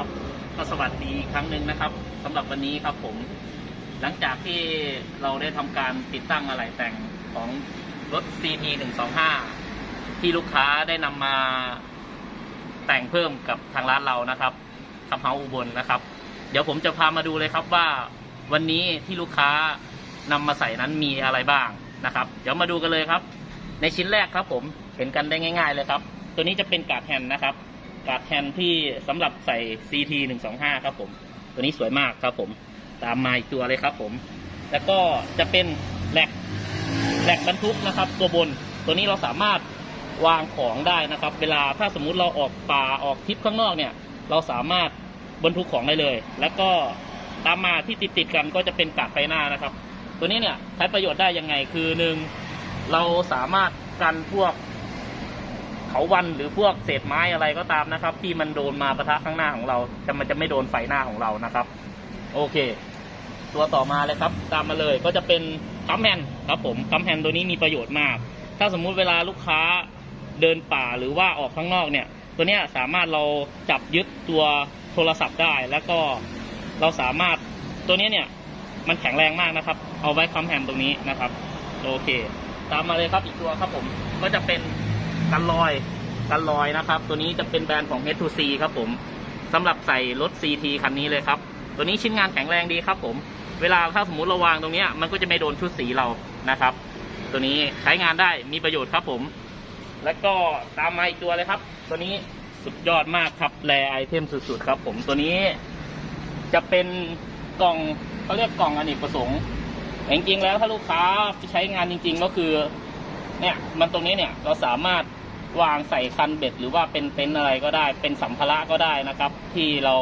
ครับ ก็สวัสดีอีกครั้งหนึ่งนะครับสำหรับวันนี้ครับผม หลังจากที่เราได้ทำการติดตั้งอะไหล่แต่งของรถ CT 125ที่ลูกค้าได้นำมาแต่งเพิ่มกับทางร้านเรานะครับคับเฮาอุบลนะครับ เดี๋ยวผมจะพามาดูเลยครับว่าวันนี้ที่ลูกค้านำมาใส่นั้นมีอะไรบ้างนะครับ เดี๋ยวมาดูกันเลยครับ ในชิ้นแรกครับผมเห็นกันได้ง่าย ๆเลยครับ ตัวนี้จะเป็นกาดแฮนด์นะครับ การ์ดแฮนที่สำหรับใส่ CT 125 ครับผม ตัวนี้สวยมากครับผม ตามมาอีกตัวเลยครับผม แล้วก็จะเป็นแหลกแหลกบรรทุกนะครับ ตัวบนตัวนี้เราสามารถวางของได้นะครับ เวลาถ้าสมมุติเราออกป่าออกทริปข้างนอกเนี่ย เราสามารถบรรทุกของได้เลย แล้วก็ตามมาที่ติดติดๆกันก็จะเป็นกาดไฟหน้านะครับ ตัวนี้เนี่ยใช้ประโยชน์ได้ยังไงคือหนึ่งเราสามารถกันพวก เขาวันหรือพวกเศษไม้อะไรก็ตามนะครับ ที่มันโดนมาปะทะข้างหน้าของเราแต่มันจะไม่โดนไฟหน้าของเรานะครับ โอเค ตัวต่อมาเลยครับ ตามมาเลยก็จะเป็นคัมแฮนด์ครับผมคัมแฮนด์ตัวนี้มีประโยชน์มาก ถ้าสมมุติเวลาลูกค้าเดินป่าหรือว่าออกข้างนอกเนี่ย ตัวนี้สามารถเราจับยึดตัวโทรศัพท์ได้ แล้วก็เราสามารถตัวนี้เนี่ยมันแข็งแรงมากนะครับ เอาไว้คัมแฮนด์ตรงนี้นะครับ โอเค ตามมาเลยครับอีกตัวครับผมก็จะเป็น กันลอยกันลอยนะครับ ตัวนี้จะเป็นแบรนด์ของ H2C ครับผมสำหรับใส่รถ CT คันนี้เลยครับ ตัวนี้ชิ้นงานแข็งแรงดีครับผม เวลาถ้าสมมุติเราวางตรงนี้มันก็จะไม่โดนชุดสีเรานะครับ ตัวนี้ใช้งานได้มีประโยชน์ครับผม แล้วก็ตามมาอีกตัวเลยครับ ตัวนี้สุดยอดมากครับแรไอเทมสุดๆครับ ผมตัวนี้จะเป็นกล่องเขาเรียกกล่องอเนกประสงค์แต่จริงๆแล้วถ้าลูกค้าใช้งานจริง ๆ ก็คือ เนี่ยมันตรงนี้เนี่ยเราสามารถ วางใส่คันเบ็ด หรือว่าเป็นเต็นท์อะไรก็ได้ เป็นสัมภาระก็ได้นะครับ ที่เรา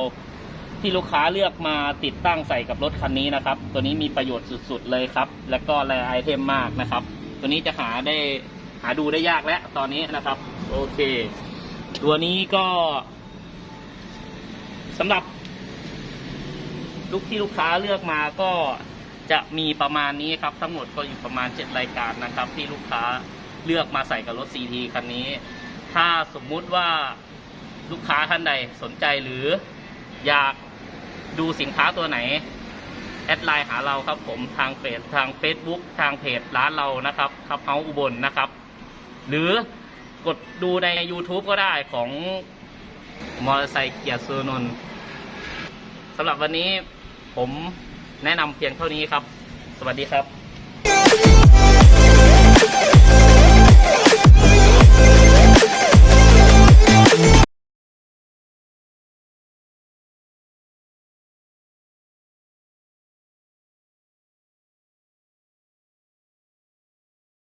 ที่ลูกค้าเลือกมาติดตั้งใส่กับรถคันนี้นะครับ ตัวนี้มีประโยชน์สุดๆเลยครับ แล้วก็แรไอเทมมากนะครับ ตัวนี้จะหาได้หาดูได้ยากแล้วตอนนี้นะครับ โอเค ตัวนี้ก็สำหรับ ลูกที่ลูกค้าเลือกมาก็จะมีประมาณนี้ครับ ทั้งหมดก็อยู่ประมาณ 7 รายการนะครับ ที่ลูกค้า เลือกมาใส่กับรถ CT คันนี้ ถ้าสมมุติว่าลูกค้าท่านใดสนใจหรืออยากดูสินค้าตัวไหน แอดไลน์หาเราครับผมทางเฟซทาง Facebook ทางเพจร้านเรานะครับครับเฮาอุบลนะครับ หรือกดดูใน YouTube ก็ได้ของมอเตอร์ไซค์เกียร์ซูนนสำหรับวันนี้ผมแนะนำเพียงเท่านี้ครับ สวัสดีครับ